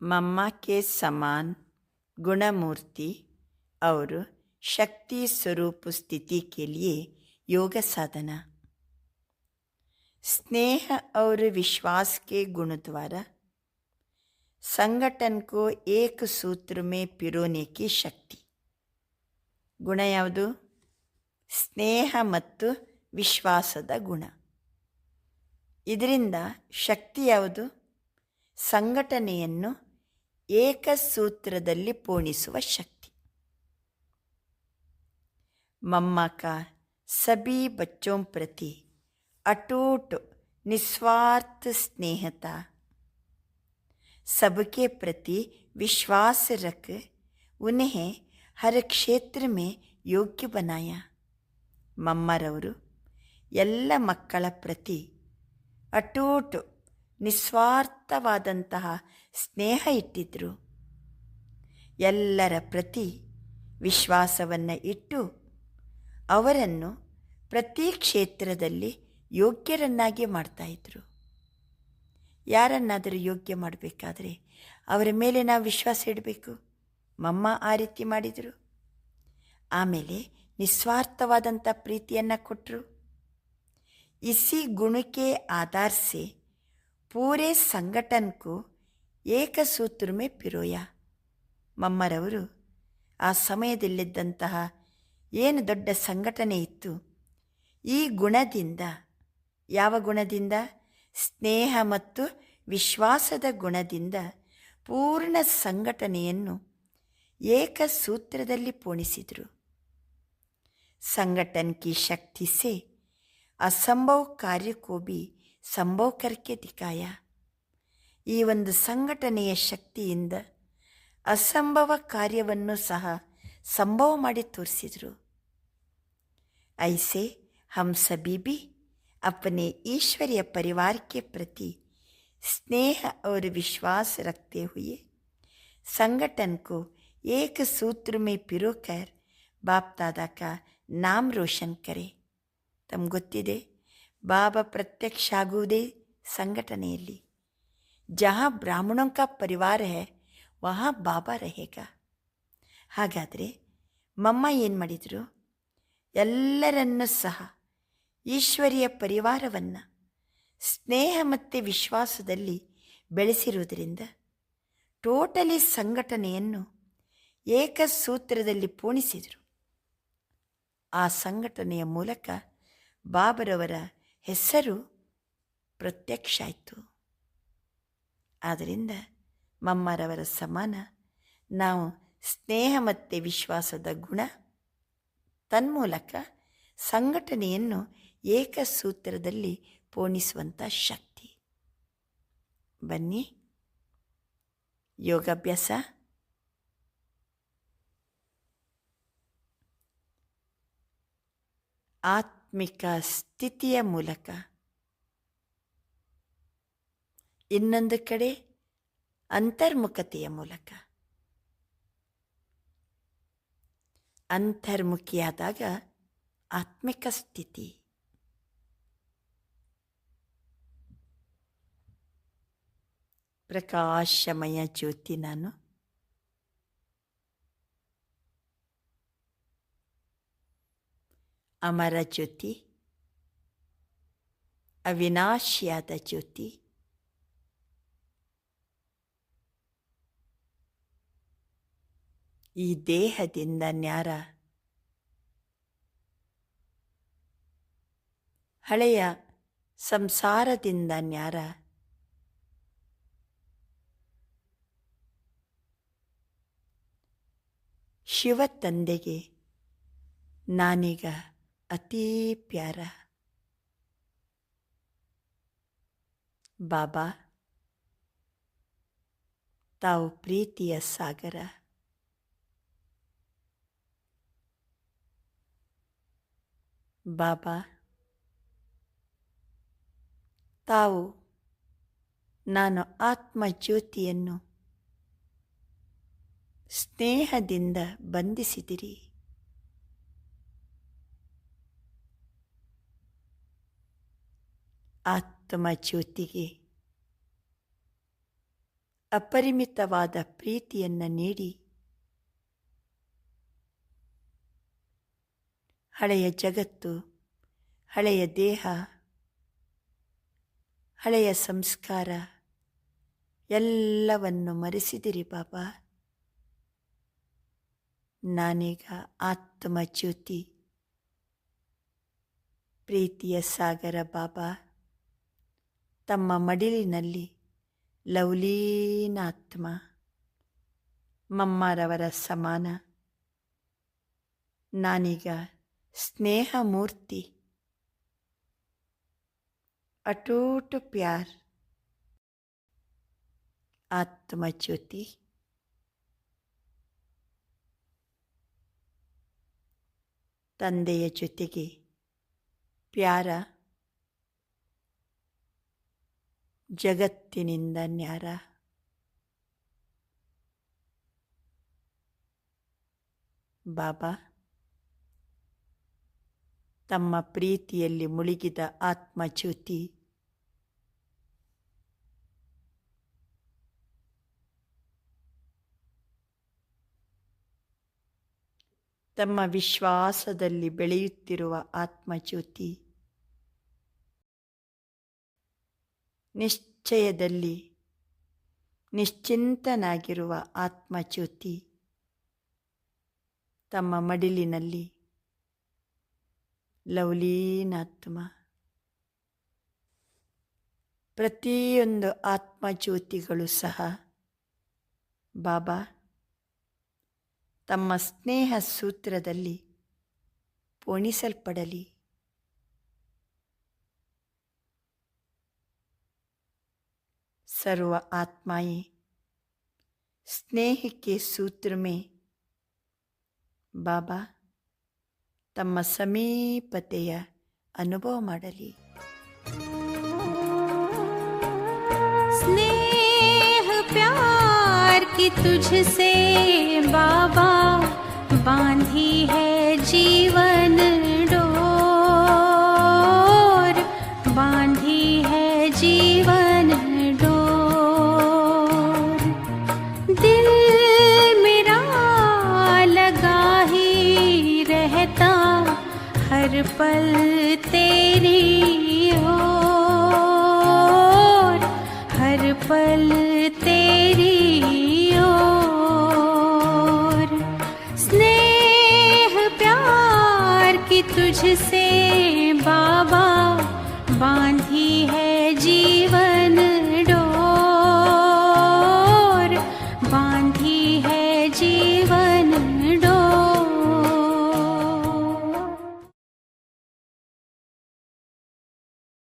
मम्मा के समान गुणमूर्ति और शक्ति स्वरूप स्थिति के लिए योग साधना स्नेह और विश्वास के गुण द्वारा संगठन को एक सूत्र में पिरोने की ಶಕ್ತಿ ಗುಣ ಯಾವುದು ಸ್ನೇಹ ಮತ್ತು ವಿಶ್ವಾಸದ ಗುಣ ಇದರಿಂದ ಶಕ್ತಿ ಯಾವುದು ಸಂಘಟನೆಯನ್ನು ಏಕಸೂತ್ರದಲ್ಲಿ ಪೋಣಿಸುವ ಶಕ್ತಿ मम्मा का सभी बच्चों प्रति अटूट निस्वार्थ स्नेहता सबके प्रति विश्वास रख उन्हें हर क्षेत्र में ಯೋಗ್ಯ ಬನಾಯ ಮಮ್ಮರವರು ಎಲ್ಲ ಮಕ್ಕಳ ಪ್ರತಿ ಅಟೂಟು ನಿಸ್ವಾರ್ಥವಾದಂತಹ ಸ್ನೇಹ ಇಟ್ಟಿದ್ದರು ಎಲ್ಲರ ಪ್ರತಿ ವಿಶ್ವಾಸವನ್ನು ಇಟ್ಟು ಅವರನ್ನು ಪ್ರತಿ ಕ್ಷೇತ್ರದಲ್ಲಿ ಯೋಗ್ಯರನ್ನಾಗಿ ಮಾಡ್ತಾಯಿದ್ರು ಯಾರನ್ನಾದರೂ ಯೋಗ್ಯ ಮಾಡಬೇಕಾದ್ರೆ ಅವರ ಮೇಲೆ ನಾವು ವಿಶ್ವಾಸ ಇಡಬೇಕು. ಮಮ್ಮ ಆ ರೀತಿ ಮಾಡಿದರು. ಆಮೇಲೆ ನಿಸ್ವಾರ್ಥವಾದಂಥ ಪ್ರೀತಿಯನ್ನು ಕೊಟ್ಟರು ಇಸಿ ಗುಣಕ್ಕೆ ಆಧಾರ से ಪೂರೇ ಸಂಘಟನ್ಕು ಏಕಸೂತ್ರ ಮೇ ಪಿರೋಯ ಮಮ್ಮರವರು ಆ ಸಮಯದಲ್ಲಿದ್ದಂತಹ ಏನು ದೊಡ್ಡ ಸಂಘಟನೆ ಇತ್ತು ಈ ಗುಣದಿಂದ ಯಾವ ಗುಣದಿಂದ ಸ್ನೇಹ ಮತ್ತು ವಿಶ್ವಾಸದ ಗುಣದಿಂದ ಪೂರ್ಣ ಸಂಘಟನೆಯನ್ನು ಏಕಸೂತ್ರದಲ್ಲಿ ಪೋಣಿಸಿದರು संगठन की शक्ति से असंभव कार्य को भी ಸಂಭವ ಕರ್ಕೆ ದಿಕ್ಕಾಯ ಈ ಒಂದು ಸಂಘಟನೆಯ ಶಕ್ತಿಯಿಂದ ಅಸಂಭವ ಕಾರ್ಯವನ್ನು ಸಹ ಸಂಭವ ಮಾಡಿ ತೋರಿಸಿದರು ಐಸೆ हम सभी भी अपने ईश्वरीय परिवार के प्रति स्नेह और विश्वास रखते हुए संगठन को एक सूत्र में पिरोकर बाप दादा का ನಾಮ್ ರೋಷನ್ ಕರೆ ತಮ್ಗೆ ಗೊತ್ತಿದೆ ಬಾಬಾ ಪ್ರತ್ಯಕ್ಷ ಆಗುವುದೇ ಸಂಘಟನೆಯಲ್ಲಿ ಜಹಾ ಬ್ರಾಹ್ಮಣೋं का ಪರಿವಾರ है ವಹಾ ಬಾಬಾ रहेगा ಹಾಗಾದರೆ ಮಮ್ಮ ಏನು ಮಾಡಿದರು ಎಲ್ಲರನ್ನೂ ಸಹ ಈಶ್ವರಿಯ ಪರಿವಾರವನ್ನು ಸ್ನೇಹ ಮತ್ತು ವಿಶ್ವಾಸದಲ್ಲಿ ಬೆಳೆಸಿರುವುದರಿಂದ ಟೋಟಲಿ ಸಂಘಟನೆಯನ್ನು ಏಕಸೂತ್ರದಲ್ಲಿ ಪೂಣಿಸಿದರು ಆ ಸಂಘಟನೆಯ ಮೂಲಕ ಬಾಬರವರ ಹೆಸರು ಪ್ರತ್ಯಕ್ಷ ಆಯಿತು ಆದ್ದರಿಂದ ಮಮ್ಮರವರ ಸಮಾನ ನಾವು ಸ್ನೇಹ ಮತ್ತು ವಿಶ್ವಾಸದ ಗುಣ ತನ್ಮೂಲಕ ಸಂಘಟನೆಯನ್ನು ಏಕಸೂತ್ರದಲ್ಲಿ ಪೋಣಿಸುವಂಥ ಶಕ್ತಿ. ಬನ್ನಿ. ಯೋಗಾಭ್ಯಾಸ. ಆತ್ಮಿಕ ಸ್ಥಿತಿಯ ಮೂಲಕ. ಇನ್ನೊಂದು ಕಡೆ ಅಂತರ್ಮುಖತೆಯ ಮೂಲಕ. ಅಂತರ್ಮುಖಿಯಾದಾಗ ಆತ್ಮಿಕ ಸ್ಥಿತಿ. ಪ್ರಕಾಶಮಯ ಜ್ಯೋತಿ ನಾನು. ಅಮರ ಜ್ಯೋತಿ ಅವಿನಾಶಿಯಾದ ಜ್ಯೋತಿ ಈ ದೇಹದಿಂದ ನ್ಯಾರ ಹಳೆಯ ಸಂಸಾರದಿಂದ ನ್ಯಾರ ಶಿವ ತಂದೆಗೆ ನಾನೀಗ ಅತೀ ಪ್ಯಾರ. ಬಾಬಾ ತಾವು ಪ್ರೀತಿಯ ಸಾಗರ. ಬಾಬಾ ತಾವು ನಾನು ಆತ್ಮ ಜ್ಯೋತಿಯನ್ನು ಸ್ನೇಹದಿಂದ ಬಂಧಿಸಿದಿರಿ. ಆತ್ಮ ಜ್ಯೋತಿಗೆ. ಅಪರಿಮಿತವಾದ ಪ್ರೀತಿಯನ್ನು ನೀಡಿ. ಹಳೆಯ ಜಗತ್ತು, ಹಳೆಯ ದೇಹ, ಹಳೆಯ ಸಂಸ್ಕಾರ ಎಲ್ಲವನ್ನು ಮರೆಸಿದಿರಿ ಬಾಬಾ. ನಾನೀಗ ಆತ್ಮಜ್ಯೋತಿ ಪ್ರೀತಿಯ ಸಾಗರ ಬಾಬಾ. ತಮ್ಮ ಮಡಿಲಿನಲ್ಲಿ ಲವ್ಲೀನಾತ್ಮ ಮಮ್ಮರವರ ಸಮಾನ. ನಾನೀಗ ಸ್ನೇಹ ಮೂರ್ತಿ ಅಟೂಟು ಪ್ಯಾರ್. ಆತ್ಮಜ್ಯೋತಿ ತಂದೆಯ ಜೊತೆಗೆ ಪ್ಯಾರ. ಜಗತ್ತಿನಿಂದ ನ್ಯಾರ. ಬಾಬಾ ತಮ್ಮ ಪ್ರೀತಿಯಲ್ಲಿ ಮುಳುಗಿದ ಆತ್ಮಚ್ಯುತಿ. ತಮ್ಮ ವಿಶ್ವಾಸದಲ್ಲಿ ಬೆಳೆಯುತ್ತಿರುವ ಆತ್ಮಜ್ಯೋತಿ ನಿಶ್ಚಯದಲ್ಲಿ ನಿಶ್ಚಿಂತನಾಗಿರುವ ಆತ್ಮಚ್ಯುತಿ ತಮ್ಮ ಮಡಿಲಿನಲ್ಲಿ. ಲವ್ಲೀನಾತ್ಮ ಪ್ರತಿಯೊಂದು ಆತ್ಮಜ್ಯೋತಿಗಳು ಸಹ ಬಾಬಾ ತಮ್ಮ ಸ್ನೇಹ ಸೂತ್ರದಲ್ಲಿ ಪೋಣಿಸಲ್ಪಡಲಿ. सर्व आत्माएं ಸ್ನೇಹ के सूत्र में ಬಾಬಾ ತಮ್ಮ ಸಮೀಪತೆಯ ಅನುಭವ ಮಾಡಲಿ स्नेह प्यार की तुझसे बाबा बांधी है जीवन ही है जीवन।